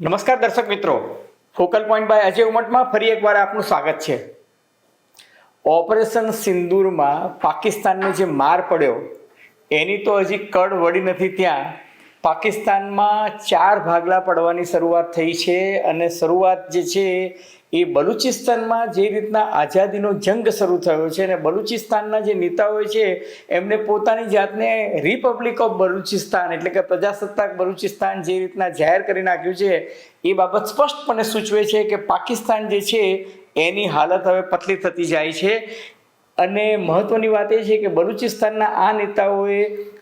નમસ્કાર દર્શક મિત્રો. ફોકલ પોઈન્ટ બાય અજય ઉમટમાં ફરી એકવાર આપનું સ્વાગત છે. ઓપરેશન સિંદૂરમાં પાકિસ્તાનને જે માર પડ્યો, એની તો હજી કડ વળી નથી ત્યાં. પાકિસ્તાનમાં ચાર ભાગલા પડવાની શરૂઆત થઈ છે અને શરૂઆત જે છે એ બલુચિસ્તાનમાં જે રીતના આઝાદીનો જંગ શરૂ થયો છે અને બલુચિસ્તાનના જે નેતાઓ છે, એમને પોતાની જાતને રિપબ્લિક ઓફ બલુચિસ્તાન એટલે કે પ્રજાસત્તાક બલુચિસ્તાન જે રીતના જાહેર કરી નાખ્યું છે, એ બાબત સ્પષ્ટપણે સૂચવે છે કે પાકિસ્તાન જે છે, એની હાલત હવે પતલી થતી જાય છે. અને મહત્વની વાત એ છે કે બલુચિસ્તાનના આ નેતાઓએ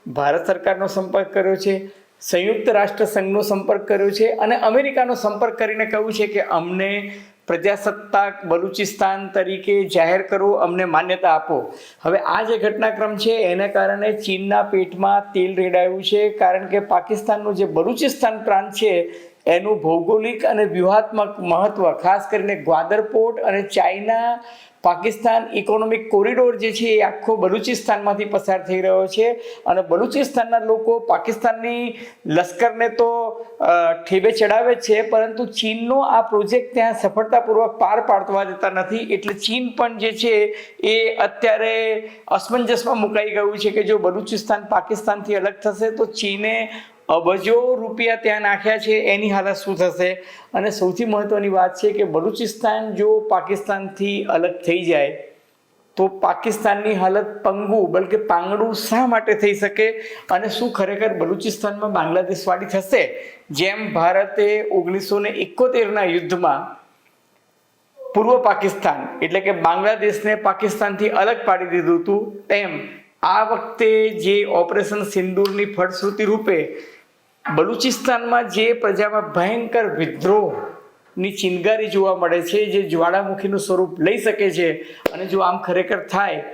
ભારત સરકારનો સંપર્ક કર્યો છે, સંયુક્ત રાષ્ટ્ર સંઘનો સંપર્ક કર્યો છે અને અમેરિકાનો સંપર્ક કરીને કહ્યું છે કે અમને પ્રજાસત્તાક બલુચિસ્તાન તરીકે જાહેર કરો, અમને માન્યતા આપો. હવે આ જે ઘટનાક્રમ છે, એને કારણે ચીનના પેટમાં તેલ રેડાયું છે, કારણ કે પાકિસ્તાનનું જે બલુચિસ્તાન પ્રાંત છે, એનું ભૌગોલિક અને વ્યૂહાત્મક મહત્વ, ખાસ કરીને ગ્વાદર પોર્ટ અને ચાઇના પાકિસ્તાન ઇકોનોમિક કોરિડોર જે છે, એ આખો બલુચિસ્તાનમાંથી પસાર થઈ રહ્યો છે. અને બલુચિસ્તાનના લોકો પાકિસ્તાનની લશ્કરને તો ઠેબે ચડાવે છે, પરંતુ ચીનનો આ પ્રોજેક્ટ ત્યાં સફળતાપૂર્વક પાર પાડવા દેતા નથી. એટલે ચીન પણ જે છે, એ અત્યારે અસમંજસમાં મુકાઈ ગયું છે કે જો બલુચિસ્તાન પાકિસ્તાનથી અલગ થશે, તો ચીને અબજો રૂપિયા ત્યાં નાખ્યા છે. એની હાલત શું થશે? અને સૌથી મહત્વની વાત છે કે બલુચિસ્તાન જો પાકિસ્તાનથી અલગ થઈ જાય તો પાકિસ્તાનની હાલત પંગુ, બલકે પાંગડું શા માટે થઈ શકે અને શું ખરેખર બલુચિસ્તાનમાં બાંગ્લાદેશવાળી થશે? જેમ ભારતે ઓગણીસો ને એકોતેરના યુદ્ધમાં પૂર્વ પાકિસ્તાન, એટલે કે બાંગ્લાદેશને પાકિસ્તાનથી અલગ પાડી દીધું હતું, તેમ આ વખતે જે ઓપરેશન સિંદૂરની ફળશ્રુતિ રૂપે બલુચિસ્તાનમાં જે પ્રજામાં ભયંકર વિદ્રોહની ચિનગારી જોવા મળે છે, જે જ્વાળામુખીનું સ્વરૂપ લઈ શકે છે. અને જો આમ ખરેખર થાય,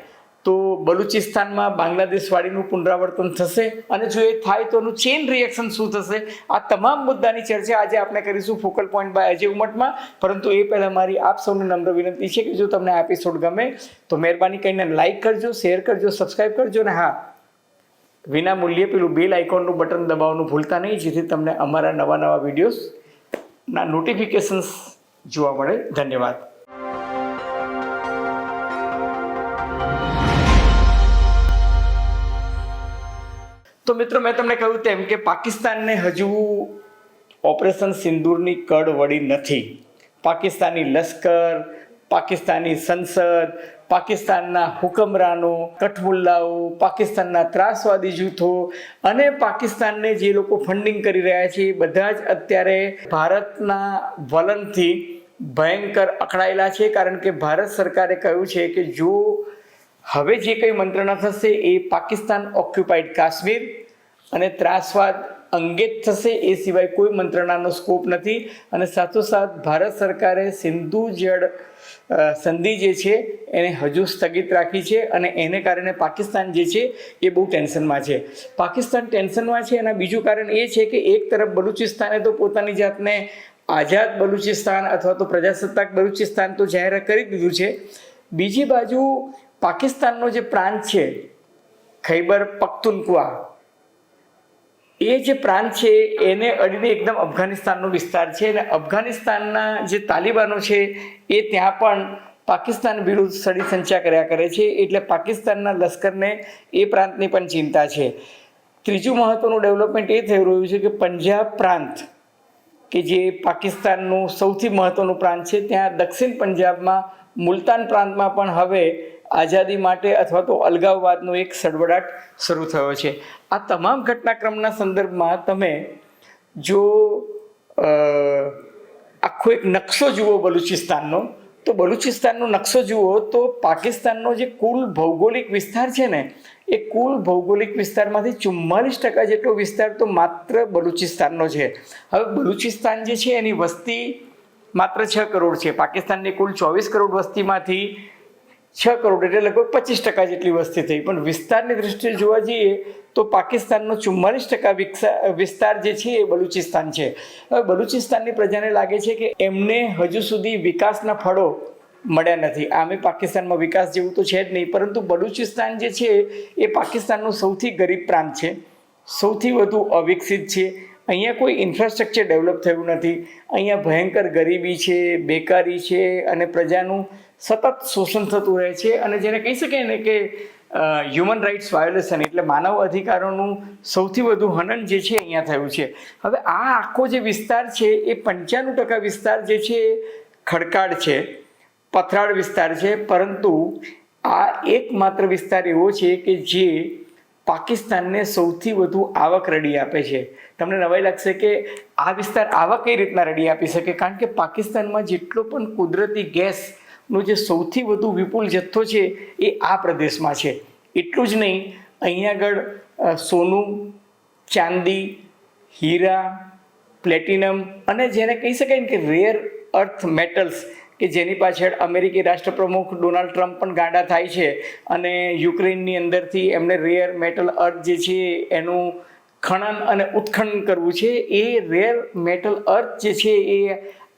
તો બલુચિસ્તાનમાં બાંગ્લાદેશવાળીનું પુનરાવર્તન થશે. અને જો એ થાય, તો એનું ચેન રિએક્શન શું થશે? આ તમામ મુદ્દાની ચર્ચા આજે આપણે કરીશું ફોકલ પોઈન્ટ બાય અજય ઉમટમાં. પરંતુ એ પહેલાં મારી આપ સૌને નમ્ર વિનંતી છે કે જો તમને આ એપિસોડ ગમે, તો મહેરબાની કરીને લાઈક કરજો શેર કરજો સબસ્ક્રાઈબ કરજો ને હા, વિના મૂલ્યે પેલું બેલ આઇકોનનું બટન દબાવવાનું ભૂલતા નહીં, જેથી તમને અમારા નવા નવા વિડીયોઝના નોટિફિકેશન્સ જોવા મળે. ધન્યવાદ. તો મિત્રો, મેં તમને કહ્યું તેમ કે પાકિસ્તાનને હજુ ઓપરેશન સિંદૂરની કડ વળી નથી. પાકિસ્તાની લશ્કર પાકિસ્તાની સંસદ, પાકિસ્તાનના હુકમરાનો કઠમુલ્લાઓ પાકિસ્તાનના ત્રાસવાદી જૂથો અને પાકિસ્તાનને જે લોકો ફંડિંગ કરી રહ્યા છે એ બધા જ અત્યારે ભારતના વલણથી ભયંકર અકળાયેલા છે. કારણ કે ભારત સરકારે કહ્યું છે કે જો હવે જે કંઈ મંત્રણા થશે એ પાકિસ્તાન ઓક્યુપાઈડ કાશ્મીર અને ત્રાસવાદ અંગે જ થશે એ સિવાય કોઈ મંત્રણાનો સ્કોપ નથી. અને સાથોસાથ ભારત સરકારે સિંધુ જળ સંધિ જે છે એને હજુ સ્થગિત રાખી છે અને એને કારણે પાકિસ્તાન જે છે એ બહુ ટેન્શનમાં છે. પાકિસ્તાન ટેન્શનમાં છે એના બીજું કારણ એ છે કે એક તરફ બલુચિસ્તાને તો પોતાની જાતને આઝાદ બલુચિસ્તાન અથવા તો પ્રજાસત્તાક બલુચિસ્તાન તો જાહેર કરી દીધું છે. બીજી બાજુ પાકિસ્તાનનો જે પ્રાંત છે, ખૈબર પખ્તુનક્વા એ જે પ્રાંત છે, એને અડીને એકદમ અફઘાનિસ્તાનનો વિસ્તાર છે અને અફઘાનિસ્તાનના જે તાલિબાનો છે, એ ત્યાં પણ પાકિસ્તાન વિરુદ્ધ સડી સંચા કર્યા કરે છે. એટલે પાકિસ્તાનના લશ્કરને એ પ્રાંતની પણ ચિંતા છે. ત્રીજું મહત્વનું ડેવલપમેન્ટ એ થઈ રહ્યું છે કે પંજાબ પ્રાંત, કે જે પાકિસ્તાનનું સૌથી મહત્ત્વનું પ્રાંત છે, ત્યાં દક્ષિણ પંજાબમાં મુલતાન પ્રાંતમાં પણ હવે આઝાદી માટે અથવા તો અલગાવવાદનો એક સડવડાટ શરૂ થયો છે. આ તમામ ઘટનાક્રમના સંદર્ભમાં તમે જો આખો એક નકશો જુઓ બલુચિસ્તાનનો, તો બલુચિસ્તાનનો નકશો જુઓ તો પાકિસ્તાનનો જે કુલ ભૌગોલિક વિસ્તાર છે ને, એ કુલ ભૌગોલિક વિસ્તારમાંથી ચુમ્માલીસ ટકા જેટલો વિસ્તાર તો માત્ર બલુચિસ્તાનનો છે. હવે બલુચિસ્તાન જે છે એની વસ્તી માત્ર છ કરોડ છે. પાકિસ્તાનની કુલ ચોવીસ કરોડ વસ્તીમાંથી છ કરોડ એટલે લગભગ પચીસ ટકા જેટલી વસ્તી થઈ. પણ વિસ્તારની દૃષ્ટિએ જોવા જઈએ તો પાકિસ્તાનનો ચુમ્માલીસ ટકા વિસ્તાર જે છે એ બલુચિસ્તાન છે. હવે બલુચિસ્તાનની પ્રજાને લાગે છે કે એમને હજુ સુધી વિકાસના ફળો મળ્યા નથી. આમે પાકિસ્તાનમાં વિકાસ જેવું તો છે જ નહીં, પરંતુ બલુચિસ્તાન જે છે એ પાકિસ્તાનનું સૌથી ગરીબ પ્રાંત છે. સૌથી વધુ અવિકસિત છે. અહીંયા કોઈ ઇન્ફ્રાસ્ટ્રક્ચર ડેવલપ થયું નથી. અહીંયા ભયંકર ગરીબી છે, બેકારી છે અને પ્રજાનું સતત શોષણ થતું રહે છે અને જેને કહી શકાય ને કે હ્યુમન રાઇટ્સ વાયોલેશન એટલે માનવ અધિકારોનું સૌથી વધુ હનન જે છે અહીંયા થયું છે. હવે આ આખો જે વિસ્તાર છે એ પંચાણું ટકા વિસ્તાર જે છે એ ખડકાળ છે, પથરાળ વિસ્તાર છે, પરંતુ આ એકમાત્ર વિસ્તાર એવો છે કે જે પાકિસ્તાનને સૌથી વધુ આવક રડી આપે છે. તમને નવાઈ લાગશે કે આ વિસ્તાર આવક કઈ રીતના રડી આપી શકે? કારણ કે પાકિસ્તાનમાં જેટલો પણ કુદરતી ગેસનો જે સૌથી વધુ વિપુલ જથ્થો છે એ આ પ્રદેશમાં છે. એટલું જ નહીં અહીંયા આગળ સોનું, ચાંદી, હીરા, પ્લેટિનમ અને જેને કહી શકાય ને કે રેર અર્થ મેટલ્સ કે જેની પાછળ અમેરિકી રાષ્ટ્રપ્રમુખ ડોનાલ્ડ ટ્રમ્પ પણ ગાંડા થાય છે અને યુક્રેનની અંદરથી એમને રેર મેટલ અર્થ જે છે એનું ખનન અને ઉત્ખનન કરવું છે. એ રેર મેટલ અર્થ જે છે એ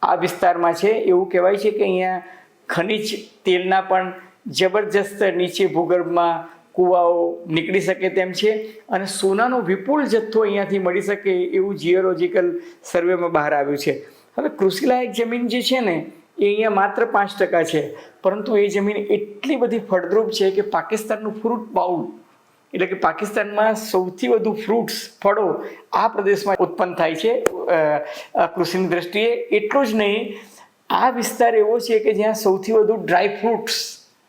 આ વિસ્તારમાં છે. એવું કહેવાય છે કે અહીંયા ખનિજ તેલના પણ જબરજસ્ત નીચે ભૂગર્ભમાં કૂવાઓ નીકળી શકે તેમ છે અને સોનાનો વિપુલ જથ્થો અહીંયાથી મળી શકે એવું જીઓલોજીકલ સર્વેમાં બહાર આવ્યું છે. હવે કૃષિલાયક જમીન જે છે ને, એ અહીંયા માત્ર પાંચ ટકા છે, પરંતુ એ જમીન એટલી બધી ફળદ્રુપ છે કે પાકિસ્તાનનું ફ્રૂટ બાઉલ એટલે કે પાકિસ્તાનમાં સૌથી વધુ ફ્રૂટ્સ ફળો આ પ્રદેશમાં ઉત્પન્ન થાય છે. કૃષિની દ્રષ્ટિએ એટલું જ નહીં આ વિસ્તાર એવો છે કે જ્યાં સૌથી વધુ ડ્રાય ફ્રૂટ્સ,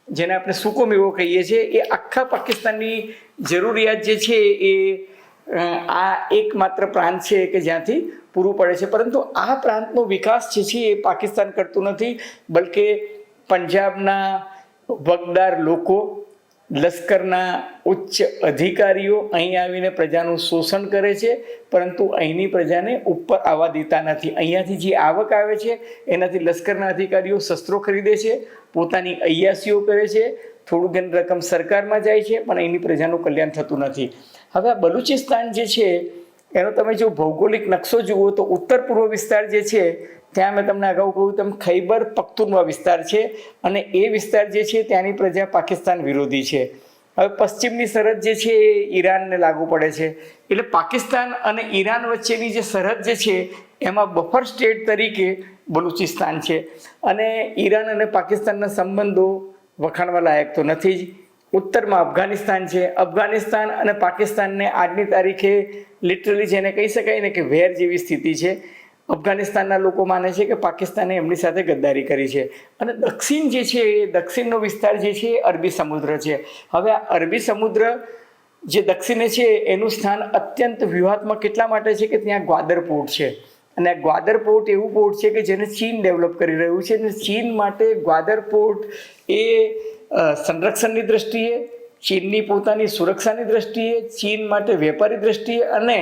જેને આપણે સૂકો મેવો કહીએ છીએ, એ આખા પાકિસ્તાનની જરૂરિયાત જે છે એ આ એકમાત્ર પ્રાંત છે કે જ્યાંથી પૂરું પડે છે. પરંતુ આ પ્રાંતનો વિકાસ જે છે એ પાકિસ્તાન કરતું નથી, બલકે પંજાબના વગદાર લોકો લશ્કરના ઉચ્ચ અધિકારીઓ અહીં આવીને પ્રજાનું શોષણ કરે છે, પરંતુ અહીંની પ્રજાને ઉપર આવવા દેતા નથી. અહીંયાથી જે આવક આવે છે, એનાથી લશ્કરના અધિકારીઓ શસ્ત્રો ખરીદે છે, પોતાની અયાસીઓ કરે છે થોડું ઘણી રકમ સરકારમાં જાય છે, પણ અહીંની પ્રજાનું કલ્યાણ થતું નથી. હવે આ બલુચિસ્તાન જે છે એનો તમે જો ભૌગોલિક નકશો જુઓ તો ઉત્તર પૂર્વ વિસ્તાર જે છે, ત્યાં મેં તમને અગાઉ કહ્યું તેમ ખૈબર પખ્તુનવા વિસ્તાર છે અને એ વિસ્તાર જે છે ત્યાંની પ્રજા પાકિસ્તાન વિરોધી છે. હવે પશ્ચિમની સરહદ જે છે એ ઈરાનને લાગુ પડે છે. એટલે પાકિસ્તાન અને ઈરાન વચ્ચેની જે સરહદ જે છે, એમાં બફર સ્ટેટ તરીકે બલુચિસ્તાન છે. અને ઈરાન અને પાકિસ્તાનના સંબંધો વખાણવા લાયક તો નથી જ. ઉત્તરમાં અફઘાનિસ્તાન છે. અફઘાનિસ્તાન અને પાકિસ્તાનને આજની તારીખે લિટરલી જેને કહી શકાય ને કે વેર જેવી સ્થિતિ છે. અફઘાનિસ્તાનના લોકો માને છે કે પાકિસ્તાને એમની સાથે ગદ્દારી કરી છે. અને દક્ષિણ જે છે, એ દક્ષિણનો વિસ્તાર જે છે, એ અરબી સમુદ્ર છે. હવે આ અરબી સમુદ્ર જે દક્ષિણે છે, એનું સ્થાન અત્યંત વ્યૂહાત્મક કેટલા માટે છે કે ત્યાં ગ્વાદર પોર્ટ છે. અને આ ગ્વાદર પોર્ટ એવું પોર્ટ છે કે જેને ચીન ડેવલપ કરી રહ્યું છે. અને ચીન માટે ગ્વાદર પોર્ટ એ સંરક્ષણની દ્રષ્ટિએ, ચીનની પોતાની સુરક્ષાની દ્રષ્ટિએ, ચીન માટે વેપારી દ્રષ્ટિએ અને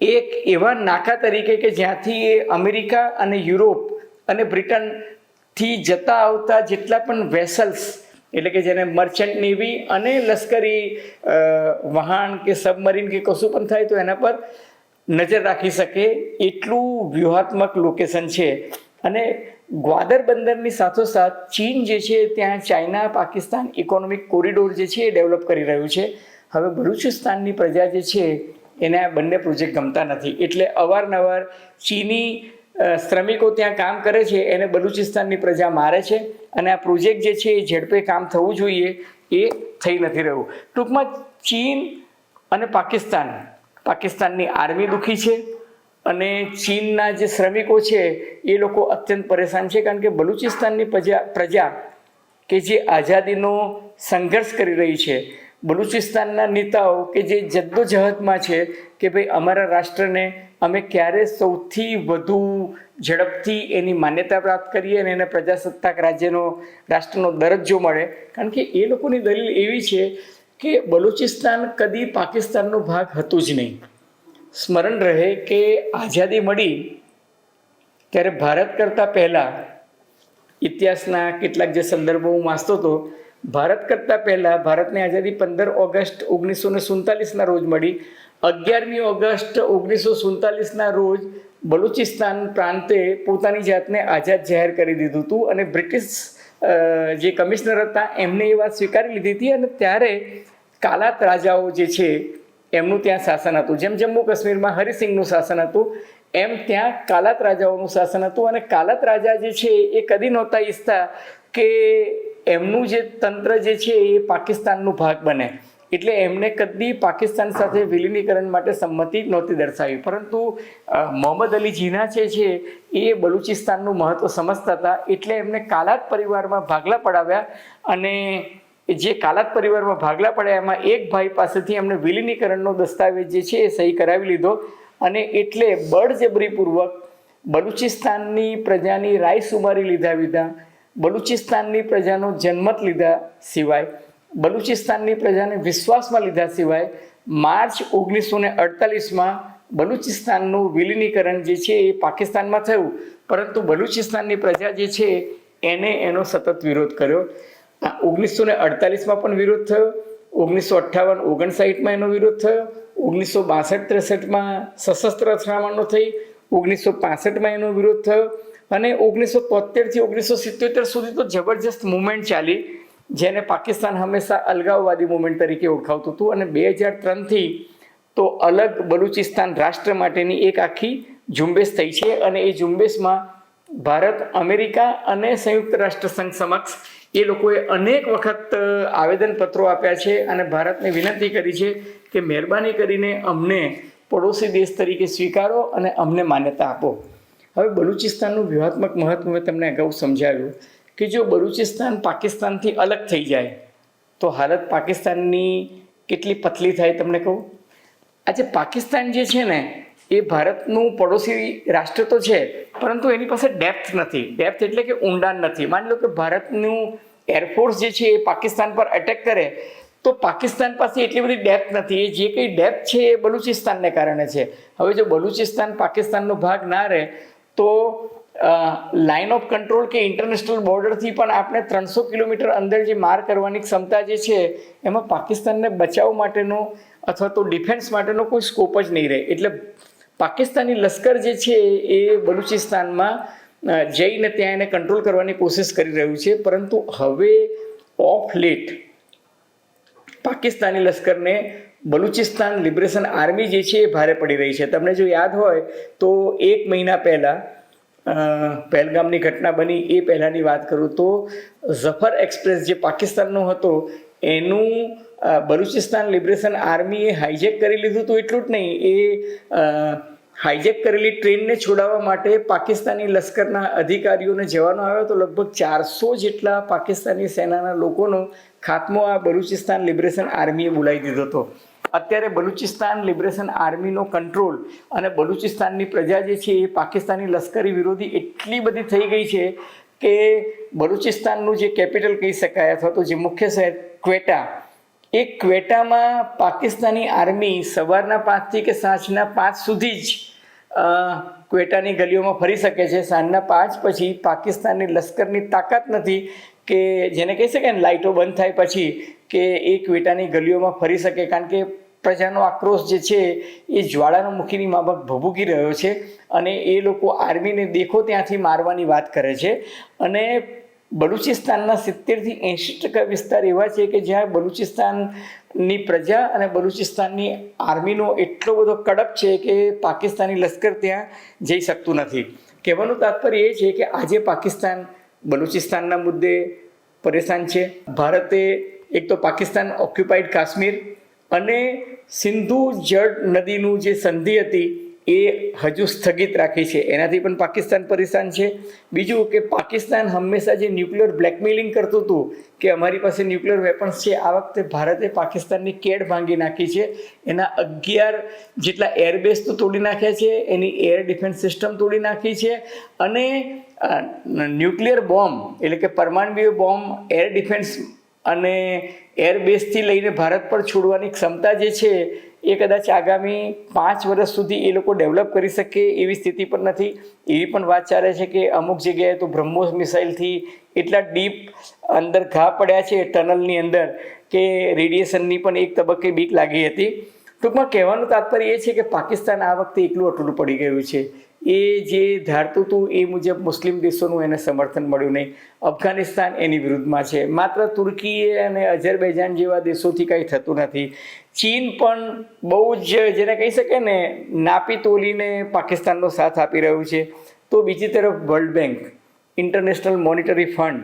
એક એવા નાકા તરીકે કે જ્યાંથી એ અમેરિકા અને યુરોપ અને બ્રિટનથી જતા આવતા જેટલા પણ વેસલ્સ, એટલે કે જેને મર્ચન્ટ નેવી અને લશ્કરી વહાણ કે સબમરીન કે કશું પણ થાય તો એના પર નજર રાખી શકે એટલું વ્યૂહાત્મક લોકેશન છે. અને ગ્વાદર બંદરની સાથોસાથ ચીન જે છે ત્યાં ચાઇના, પાકિસ્તાન ઇકોનોમિક કોરિડોર જે છે એ ડેવલપ કરી રહ્યું છે. હવે બલુચિસ્તાનની પ્રજા જે છે એને આ બંને પ્રોજેક્ટ ગમતા નથી. એટલે અવારનવાર ચીની શ્રમિકો ત્યાં કામ કરે છે, એને બલુચિસ્તાનની પ્રજા મારે છે અને આ પ્રોજેક્ટ જે છે એ ઝડપે કામ થવું જોઈએ એ થઈ નથી રહ્યું. ટૂંકમાં ચીન અને પાકિસ્તાન, પાકિસ્તાનની આર્મી દુઃખી છે. અને ચીનના જે શ્રમિકો છે, એ લોકો અત્યંત પરેશાન છે, કારણ કે બલુચિસ્તાનની પ્રજા પ્રજા કે જે આઝાદીનો સંઘર્ષ કરી રહી છે, બલુચિસ્તાનના નેતાઓ કે જે જદ્દોજહદમાં છે કે ભાઈ અમારા રાષ્ટ્રને અમે ક્યારે સૌથી વધુ ઝડપથી એની માન્યતા પ્રાપ્ત કરીએ અને એને પ્રજાસત્તાક રાજ્યનો, રાષ્ટ્રનો દરજ્જો મળે. કારણ કે એ લોકોની દલીલ એવી છે કે બલુચિસ્તાન કદી પાકિસ્તાનનો ભાગ હતું જ નહીં. સ્મરણ રહે કે આઝાદી મળી ત્યારે ભારત કરતાં પહેલાં ઇતિહાસના કેટલાક જે સંદર્ભો હું વાંચતો હતો, ભારત કરતાં પહેલાં ભારતની આઝાદી પંદર ઓગસ્ટ ઓગણીસો ને સુડતાલીસના રોજ મળી. અગિયારમી ઓગસ્ટ ઓગણીસો સુડતાલીસના રોજ બલુચિસ્તાન પ્રાંતે પોતાની જાતને આઝાદ જાહેર કરી દીધું હતું અને બ્રિટિશ જે કમિશનર હતા એમને એ વાત સ્વીકારી લીધી હતી અને ત્યારે કાલાત રાજાઓ જે છે એમનું ત્યાં શાસન હતું. જેમ જમ્મુ કાશ્મીરમાં હરિસિંહનું શાસન હતું, એમ ત્યાં કાલાત રાજાઓનું શાસન હતું અને કાલાત રાજા જે છે એ કદી નહોતા ઈચ્છતા કે એમનું જે તંત્ર જે છે એ પાકિસ્તાનનું ભાગ બને. એટલે એમને કદી પાકિસ્તાન સાથે વિલીનીકરણ માટે સંમતિ નહોતી દર્શાવી. પરંતુ મોહમ્મદ અલી જીના જે છે એ બલુચિસ્તાનનું મહત્વ સમજતા હતા. એટલે એમને કાલાત પરિવારમાં ભાગલા પડાવ્યા અને જે કાલાત પરિવારમાં ભાગલા પડ્યા, એમાં એક ભાઈ પાસેથી એમને વિલીનીકરણનો દસ્તાવેજ જે છે એ સહી કરાવી લીધો અને એટલે બળજબરીપૂર્વક બલુચિસ્તાનની પ્રજાની રાય સુમારી લીધા વિના, બલુચિસ્તાનની પ્રજાનો જન્મત લીધા સિવાય, બલુચિસ્તાનની પ્રજાને વિશ્વાસમાં લીધા સિવાય, માર્ચ ઓગણીસો ને અડતાલીસમાં બલુચિસ્તાનનું વિલીનીકરણ જે છે એ પાકિસ્તાનમાં થયું. પરંતુ બલુચિસ્તાનની પ્રજા જે છે એને એનો સતત વિરોધ કર્યો. ઓગણીસો ને અડતાલીસમાં પણ વિરોધ થયો. ઓગણીસો અઠ્ઠાવન ઓગણસાઠમાં એનો વિરોધ થયો. ઓગણીસો બાસઠ ત્રેસઠમાં સશસ્ત્ર અથડામણો થઈ. ઓગણીસો પાસઠમાં એનો વિરોધ થયો. અને ઓગણીસો તોતેરથી ઓગણીસો સિત્યોતેર સુધી તો જબરજસ્ત મુવમેન્ટ ચાલી, જેને પાકિસ્તાન હંમેશા અલગાવવાદી મુવમેન્ટ તરીકે ઓળખાવતું હતું. અને બે હજાર ત્રણથી તો અલગ બલુચિસ્તાન રાષ્ટ્ર માટેની એક આખી ઝુંબેશ થઈ છે. અને એ ઝુંબેશમાં ભારત, અમેરિકા અને સંયુક્ત રાષ્ટ્ર સંઘ સમક્ષ એ લોકોએ અનેક વખત આવેદનપત્રો આપ્યા છે અને ભારતને વિનંતી કરી છે કે મહેરબાની કરીને અમને પડોશી દેશ તરીકે સ્વીકારો અને અમને માન્યતા આપો. હવે બલુચિસ્તાનનું વ્યૂહાત્મક મહત્વ મેં તમને અગાઉ સમજાવ્યું કે જો બલુચિસ્તાન પાકિસ્તાનથી અલગ થઈ જાય, તો હાલત પાકિસ્તાનની કેટલી પતલી થાય તમને કહું? આજે પાકિસ્તાન જે છે ને એ ભારતનું પડોશી રાષ્ટ્ર તો છે, પરંતુ એની પાસે ડેપ્થ નથી. ડેપ્થ એટલે કે ઊંડાણ નથી. માની લો કે ભારતનું એરફોર્સ જે છે એ પાકિસ્તાન પર અટેક કરે, તો પાકિસ્તાન પાસે એટલી બધી ડેપ્થ નથી. એ જે કંઈ ડેપ્થ છે એ બલુચિસ્તાનને કારણે છે. હવે જો બલુચિસ્તાન પાકિસ્તાનનો ભાગ ના રહે, તો લાઇન ઓફ કંટ્રોલ કે ઇન્ટરનેશનલ બોર્ડરથી પણ આપણે ત્રણસો કિલોમીટર અંદર જે માર કરવાની ક્ષમતા જે છે, એમાં પાકિસ્તાનને બચાવ માટેનો અથવા તો ડિફેન્સ માટેનો કોઈ સ્કોપ જ નહીં રહે. એટલે પાકિસ્તાની લશ્કર જે છે એ બલુચિસ્તાનમાં જઈને ત્યાં એને કંટ્રોલ કરવાની કોશિશ કરી રહ્યું છે. પરંતુ હવે ઓફ લેટ પાકિસ્તાની લશ્કરને બલુચિસ્તાન લિબરેશન આર્મી જે છે એ ભારે પડી રહી છે. તમને જો યાદ હોય તો એક મહિના પહેલાં પહેલગામની ઘટના બની. એ પહેલાંની વાત કરું તો ઝફર એક્સપ્રેસ જે પાકિસ્તાનનો હતો, એનું બલુચિસ્તાન લિબરેશન આર્મીએ હાઇજેક કરી લીધું હતું એટલું જ નહીં. એ હાઇજેક કરેલી ટ્રેનને છોડાવવા માટે પાકિસ્તાની લશ્કરના અધિકારીઓને જવાનો આવ્યો તો લગભગ ચારસો જેટલા પાકિસ્તાની સેનાના લોકોનો ખાત્મો આ બલુચિસ્તાન લિબરેશન આર્મીએ બોલાવી દીધો હતો. અત્યારે બલુચિસ્તાન લિબરેશન આર્મીનો કંટ્રોલ અને બલુચિસ્તાનની પ્રજા જે છે એ પાકિસ્તાની લશ્કરી વિરોધી એટલી બધી થઈ ગઈ છે કે બલુચિસ્તાનનું જે કેપિટલ કહી શકાય અથવા તો જે મુખ્ય શહેર ક્વેટા એ ક્વેટામાં પાકિસ્તાની આર્મી સવારના પાંચથી કે સાંજના પાંચ સુધી જ ક્વેટાની ગલીઓમાં ફરી શકે છે. સાંજના પાંચ પછી પાકિસ્તાનની લશ્કરની તાકાત નથી કે જેને કહી શકે ને, લાઇટો બંધ થાય પછી કે એ ક્વેટાની ગલીઓમાં ફરી શકે. કારણ કે પ્રજાનો આક્રોશ જે છે એ જ્વાળાનો મુખીની માફક ભભૂકી રહ્યો છે અને એ લોકો આર્મીને દેખો ત્યાંથી મારવાની વાત કરે છે. અને બલુચિસ્તાનના સિત્તેરથી એંશી ટકા વિસ્તાર એવા છે કે જ્યાં બલુચિસ્તાનની પ્રજા અને બલુચિસ્તાનની આર્મીનો એટલો બધો કડક છે કે પાકિસ્તાની લશ્કર ત્યાં જઈ શકતું નથી. કહેવાનું તાત્પર્ય એ છે કે આજે પાકિસ્તાન બલુચિસ્તાનના મુદ્દે પરેશાન છે. ભારતે એક તો પાકિસ્તાન ઓક્યુપાઈડ કાશ્મીર અને સિંધુ જળ નદીનું જે સંધિ હતી એ હજુ સ્થગિત રાખી છે. એનાથી પણ પાકિસ્તાન પરેશાન છે. બીજું કે પાકિસ્તાન હંમેશા જે ન્યુક્લિયર બ્લેકમેલિંગ કરતું હતું કે અમારી પાસે ન્યુક્લિયર વેપન્સ છે, આ વખતે ભારતે પાકિસ્તાનની કેડ ભાંગી નાખી છે. એના અગિયાર જેટલા એરબેઝ તો તોડી નાખ્યા છે, એની એર ડિફેન્સ સિસ્ટમ તોડી નાખી છે અને ન્યુક્લિયર બોમ્બ એટલે કે પરમાણવીય બોમ્બ એર ડિફેન્સ અને એરબેઝથી લઈને ભારત પર છોડવાની ક્ષમતા જે છે એ કદાચ આગામી પાંચ વર્ષ સુધી એ લોકો ડેવલપ કરી શકે એવી સ્થિતિ પણ નથી. એવી પણ વાત ચાલે છે કે અમુક જગ્યાએ તો બ્રહ્મોસ મિસાઇલથી એટલા ડીપ અંદર ઘા પડ્યા છે ટનલની અંદર કે રેડિયેશનની પણ એક તબક્કે બીક લાગી હતી. ટૂંકમાં કહેવાનું તાત્પર્ય એ છે કે પાકિસ્તાન આ વખતે એકલું અટલું પડી ગયું છે. એ જે ધારતું હતું એ મુજબ મુસ્લિમ દેશોનું એને સમર્થન મળ્યું નહીં. અફઘાનિસ્તાન એની વિરુદ્ધમાં છે. માત્ર તુર્કી અને અઝરબૈજાન જેવા દેશોથી કંઈ થતું નથી. ચીન પણ બહુ જ, જેને કહી શકે ને, નાપી તોલીને પાકિસ્તાનનો સાથ આપી રહ્યું છે. તો બીજી તરફ world bank, international monetary fund,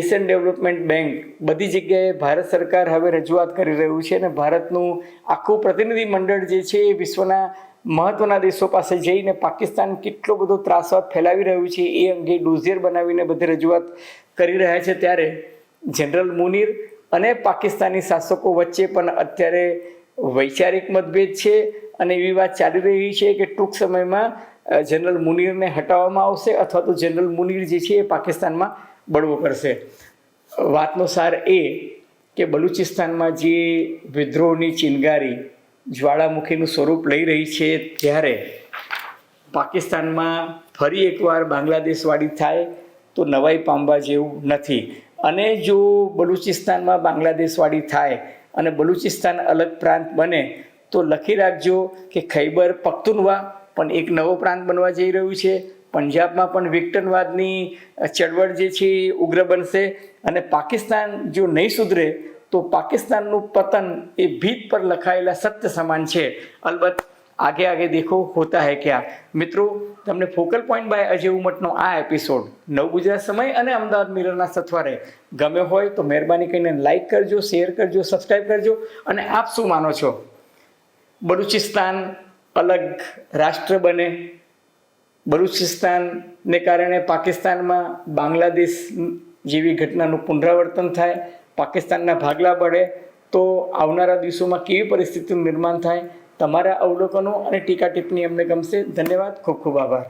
Asian development bank, બધી જગ્યાએ ભારત સરકાર હવે રજૂઆત કરી રહ્યું છે અને ભારતનું આખું પ્રતિનિધિ મંડળ જે છે એ વિશ્વના મહત્ત્વના દેશો પાસે જઈને પાકિસ્તાન કેટલો બધો ત્રાસવાદ ફેલાવી રહ્યું છે એ અંગે ડોઝિયર બનાવીને બધી રજૂઆત કરી રહ્યા છે ત્યારે જનરલ મુનીર અને પાકિસ્તાની શાસકો વચ્ચે પણ અત્યારે વૈચારિક મતભેદ છે અને એવી વાત ચાલી રહી છે કે ટૂંક સમયમાં જનરલ મુનીરને હટાવવામાં આવશે અથવા તો જનરલ મુનીર જે છે એ પાકિસ્તાનમાં બળવો કરશે. વાતનો સાર એ કે બલુચિસ્તાનમાં જે વિદ્રોહની ચિનગારી જ્વાળામુખીનું સ્વરૂપ લઈ રહી છે ત્યારે પાકિસ્તાનમાં ફરી એકવાર બાંગ્લાદેશવાળી થાય તો નવાઈ પામવા જેવું નથી. અને જો બલુચિસ્તાનમાં બાંગ્લાદેશવાળી થાય અને બલુચિસ્તાન અલગ પ્રાંત બને, તો લખી રાખજો કે ખૈબર પખ્તુનવા પણ એક નવો પ્રાંત બનવા જઈ રહ્યું છે. પંજાબમાં પણ વિક્ટનવાદની ચળવળ જે છે ઉગ્ર બનશે અને પાકિસ્તાન જો નહીં સુધરે તો પાકિસ્તાનનું પતન એ ભીત પર લખાયેલા સત્ય સમાન છે. અલબત્ત, આગે આગે દેખો હોતા હૈ ક્યાં? મિત્રો, તમને ફોકલ પોઈન્ટ બાય અજય ઉમટનો આ એપિસોડ નવ ગુજરાત સમય અને અમદાવાદ મિરરના સથવારે ગમ્યો હોય તો મહેરબાની કરીને લાઇક કરજો શેર કરજો સબસ્ક્રાઈબ કરજો અને આપ શું માનો છો? બલુચિસ્તાન અલગ રાષ્ટ્ર બને. બલુચિસ્તાનને કારણે પાકિસ્તાનમાં બાંગ્લાદેશ જેવી ઘટનાનું પુનરાવર્તન થાય. પાકિસ્તાનના ભાગલા પડે તો આવનારા દિવસોમાં કેવી પરિસ્થિતિનું નિર્માણ થાય, તમારા અવલોકનો અને ટીકા ટિપ્પણી અમને ગમશે. ધન્યવાદ. ખૂબ ખૂબ આભાર.